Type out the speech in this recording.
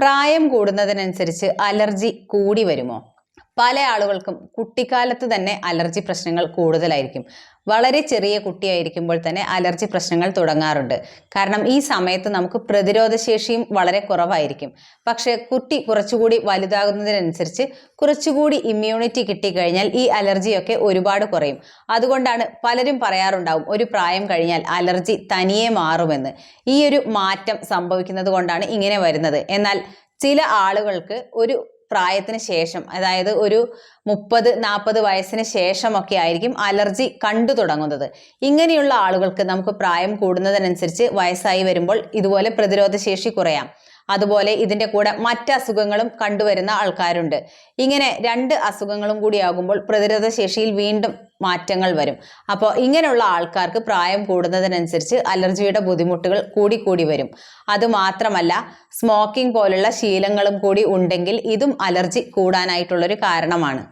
പ്രായം കൂടുന്നതിനനുസരിച്ച് അലർജി കൂടി വരുമോ? പല ആളുകൾക്കും കുട്ടിക്കാലത്ത് തന്നെ അലർജി പ്രശ്നങ്ങൾ കൂടുതലായിരിക്കും. വളരെ ചെറിയ കുട്ടിയായിരിക്കുമ്പോൾ തന്നെ അലർജി പ്രശ്നങ്ങൾ തുടങ്ങാറുണ്ട്. കാരണം ഈ സമയത്ത് നമുക്ക് പ്രതിരോധശേഷിയും വളരെ കുറവായിരിക്കും. പക്ഷേ കുട്ടി കുറച്ചുകൂടി വലുതാകുന്നതിനനുസരിച്ച് കുറച്ചുകൂടി ഇമ്മ്യൂണിറ്റി കിട്ടിക്കഴിഞ്ഞാൽ ഈ അലർജിയൊക്കെ ഒരുപാട് കുറയും. അതുകൊണ്ടാണ് പലരും പറയാറുണ്ടാവും ഒരു പ്രായം കഴിഞ്ഞാൽ അലർജി തനിയെ മാറുമെന്ന്. ഈ ഒരു മാറ്റം സംഭവിക്കുന്നത് കൊണ്ടാണ് ഇങ്ങനെ വരുന്നത്. എന്നാൽ ചില ആളുകൾക്ക് ഒരു പ്രായത്തിന് ശേഷം അതായത് ഒരു മുപ്പത് നാൽപ്പത് വയസ്സിന് ശേഷമൊക്കെ ആയിരിക്കും അലർജി കണ്ടു തുടങ്ങുന്നത്. ഇങ്ങനെയുള്ള ആളുകൾക്ക് നമുക്ക് പ്രായം കൂടുന്നതിനനുസരിച്ച് വയസ്സായി വരുമ്പോൾ ഇതുപോലെ പ്രതിരോധശേഷി കുറയാം. അതുപോലെ ഇതിന്റെ കൂടെ മറ്റ് അസുഖങ്ങളും കണ്ടുവരുന്ന ആൾക്കാരുണ്ട്. ഇങ്ങനെ രണ്ട് അസുഖങ്ങളും കൂടിയാകുമ്പോൾ പ്രതിരോധ ശേഷിയിൽ വീണ്ടും മാറ്റങ്ങൾ വരും. അപ്പോൾ ഇങ്ങനെയുള്ള ആൾക്കാർക്ക് പ്രായം കൂടുന്നതിനനുസരിച്ച് അലർജിയുടെ ബുദ്ധിമുട്ടുകൾ കൂടി കൂടി വരും അതുമാത്രമല്ല സ്മോക്കിംഗ് പോലുള്ള ശീലങ്ങളും കൂടി ഉണ്ടെങ്കിൽ ഇതും അലർജി കൂടാനായിട്ടുള്ളൊരു കാരണമാണ്.